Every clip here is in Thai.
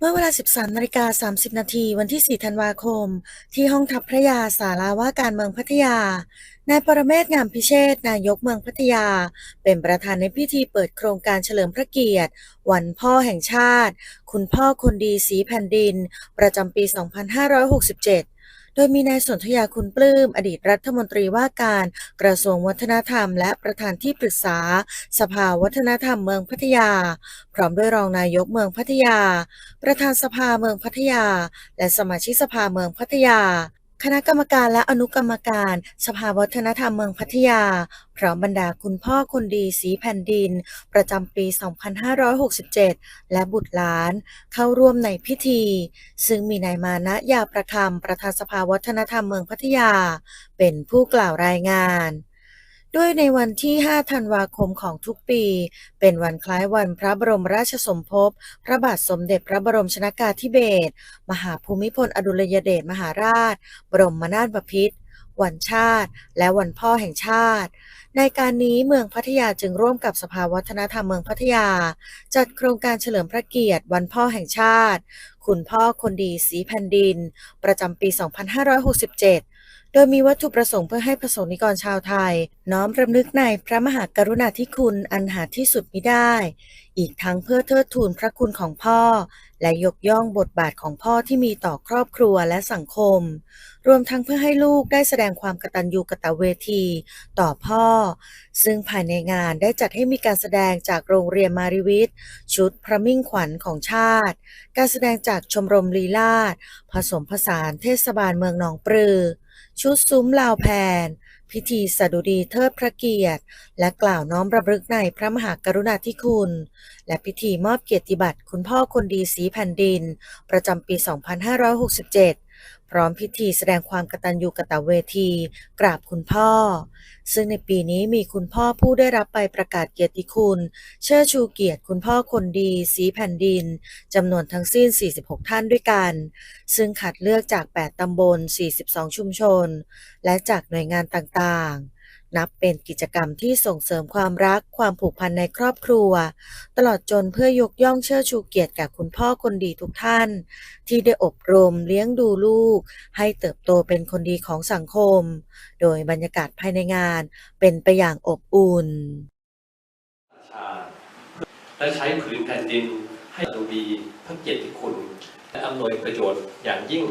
เมื่อเวลา 13นาฬิกา30 นาที วันที่ 4 ธันวาคม ที่ห้องทัพพระยาสาราว่าการเมืองพัทยา นายปรเมศงามพิเชษนายกเมืองพัทยา เป็นประธานในพิธีเปิดโครงการเฉลิมพระเกียรติ วันพ่อแห่งชาติ คุณพ่อคนดีสีแผ่นดิน ประจำปี 2567 โดยมีนายสนธยาคุณปลื้ม อดีตรัฐมนตรีว่าการกระทรวงวัฒนธรรม และประธานที่ปรึกษา สภาวัฒนธรรมเมืองพัทยา พร้อมด้วยรองนายกเมืองพัทยา ประธานสภาเมืองพัทยา และสมาชิกสภาเมืองพัทยา คณะกรรมการและอนุกรรมการ สภาวัฒนธรรมเมืองพัทยา พร้อมบรรดาคุณพ่อคนดีสีแผ่นดิน ประจำปี 2567 และบุตรหลาน เข้าร่วมในพิธี ซึ่งมีนายมานะยาประคำประธานสภาวัฒนธรรมเมืองพัทยา เป็นผู้กล่าวรายงาน ด้วยในวันที่ 5 ธันวาคมของทุกปี เป็นวันคล้ายวันพระบรมราชสมภพ พระบาทสมเด็จพระบรมชนากาธิเบศร มหาภูมิพลอดุลยเดชมหาราช บรมนาถบพิตรวันชาติ และวันพ่อแห่งชาติ ในการนี้เมืองพัทยาจึงร่วมกับสภาวัฒนธรรมเมืองพัทยา จัดโครงการเฉลิมพระเกียรติวันพ่อแห่งชาติ คุณพ่อคนดีสีแผ่นดิน ประจำปี 2567 ดยมีวัตถุประสงค์เพื่อให้ประสงค์นิกรชาวไทย น้อมรำลึกในพระมหากรุณาธิคุณอันหาที่สุดมิได้ อีกทั้งเพื่อเทิดทูนพระคุณของพ่อ และยกย่องบทบาทของพ่อที่มีต่อครอบครัวและสังคม รวมทั้งเพื่อให้ลูกได้แสดงความกตัญญูกตเวที ต่อพ่อ ซึ่งภายในงานได้จัดให้มีการแสดงจากโรงเรียนมาริวิทย์ชุดพระมิ่งขวัญของชาติ การแสดงจากชมรมลีลาศผสมผสานเทศบาลเมืองหนองปลือ ชุดซุ้มลาวแพน พิธีสดุดีเทิดพระเกียรติ และกล่าวน้อมรำลึกในพระมหากรุณาธิคุณ และพิธีมอบเกียรติบัตรคุณพ่อคนดีสีแผ่นดิน ประจำปี 2567 ร้อมพิธีแสดงความกตัญญูกตเวที กราบคุณพ่อ ซึ่งในปีนี้มีคุณพ่อผู้ได้รับใบประกาศเกียรติคุณ เชิดชูเกียรติคุณพ่อคนดีสีแผ่นดินจำนวนทั้งสิ้น 46 ท่านด้วยกัน ซึ่งคัดเลือกจาก 8 ตำบล 42 ชุมชน และจากหน่วยงานต่างๆ นับเป็นกิจกรรมที่ส่งเสริมความรักความผูกพันในครอบครัว ตลอดจนเพื่อยกย่องเชิดชูเกียรติแก่คุณพ่อคนดีทุกท่าน ที่ได้อบรมเลี้ยงดูลูก ให้เติบโตเป็นคนดีของสังคม โดยบรรยากาศภายในงานเป็นไปอย่างอบอุ่น และใช้ผืนแผ่นดินให้ดูดีพระเกียรติคุณ และอำนวยประโยชน์อย่างยิ่ง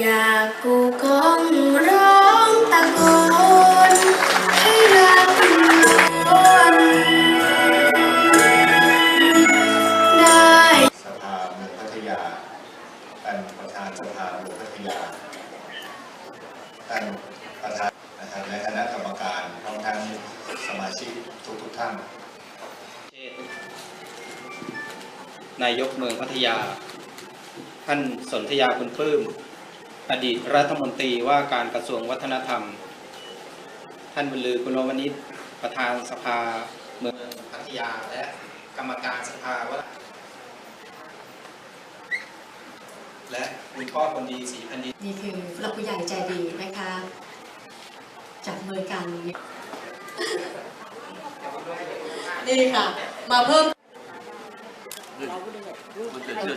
อยากกูกองรอ ท่านประธานนะครับและคณะกรรมการพร้อมทั้งสมาชิกทุกๆท่านเชษฐ์นายกเมืองพัทยา ท่านสนธยาคุณปลื้ม อดีตรัฐมนตรีว่าการกระทรวงวัฒนธรรม ท่านบุญลือกุลวณิชประธานสภาเมืองพัทยาและกรรมการสภาวัฒน และคุณพ่อคนดีสีพันดินนี่คือผู้หลักผู้ใหญ่ใจดีนะคะ จับมือกัน นี่ค่ะ มาเพิ่ม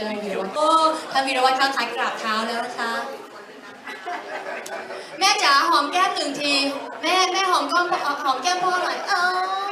ดรวีรวัตรโอ้ท่านวีรวัตรเข้าท้ายกราบเท้าแล้วนะคะ แม่จ๋าหอมแก้มหนึ่งที แม่แม่หอมก้อมหอมแก้มพ่อหน่อยเออ